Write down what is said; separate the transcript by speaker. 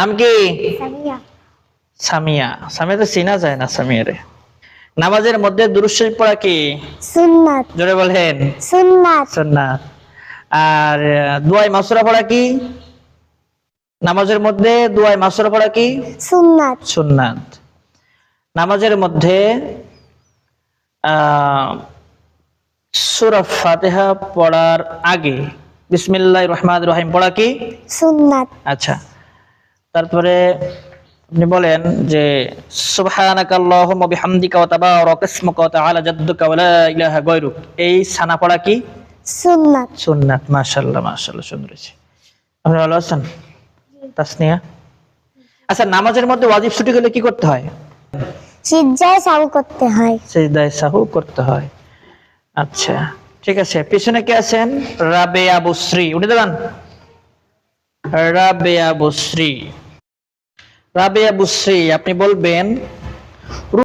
Speaker 1: নাম কি?
Speaker 2: সামিয়া।
Speaker 1: সামিয়া। তো চিনা যায় না সামিয়ারে। নামাজের মধ্যে দুরুশ্বরী পড়া কি?
Speaker 2: সুন্নাত।
Speaker 1: জোরে বলেন।
Speaker 2: সুন্নাত।
Speaker 1: সুন্নাত। আর দুয়াই মাসুরা পড়া কি? নামাজের মধ্যে দুয়াই মাসুরা পড়া কি?
Speaker 2: সুন্নাত।
Speaker 1: সুন্নাত। নামাজের মধ্যে সুরা ফাতেহা পড়ার আগে বিসমিল্লাহ রহমান রহিম পড়া কি?
Speaker 2: সুন্নাত।
Speaker 1: আচ্ছা। তারপরে আপনি বলেন যে সুবহানাকা আল্লাহুম্মা বিহামদিকা ওয়া তাবারাকা ইসমুকা ওয়া তাআলা জাদ্দুকা ওয়া লা ইলাহা গায়রুক। এই সানা পড়া কি?
Speaker 2: সুন্নাত।
Speaker 1: সুন্নাত মাশাআল্লাহ মাশাআল্লাহ সুন্দর হয়েছে। আপনি ভালো আছেন? তাসনিয়া? আচ্ছা নামাজের মধ্যে ওয়াজিব ছুটি গেলে কি করতে হয়?
Speaker 2: করতে হয়।
Speaker 1: সেজদায় সাহু করতে হয়। আচ্ছা ঠিক আছে। পিছনে কে আছেন? রাবেয়া বুশ্রী উঠে দেবেন রাবেয়া বুশ্রী রাবেয়া বুশ্রী আপনি বলবেন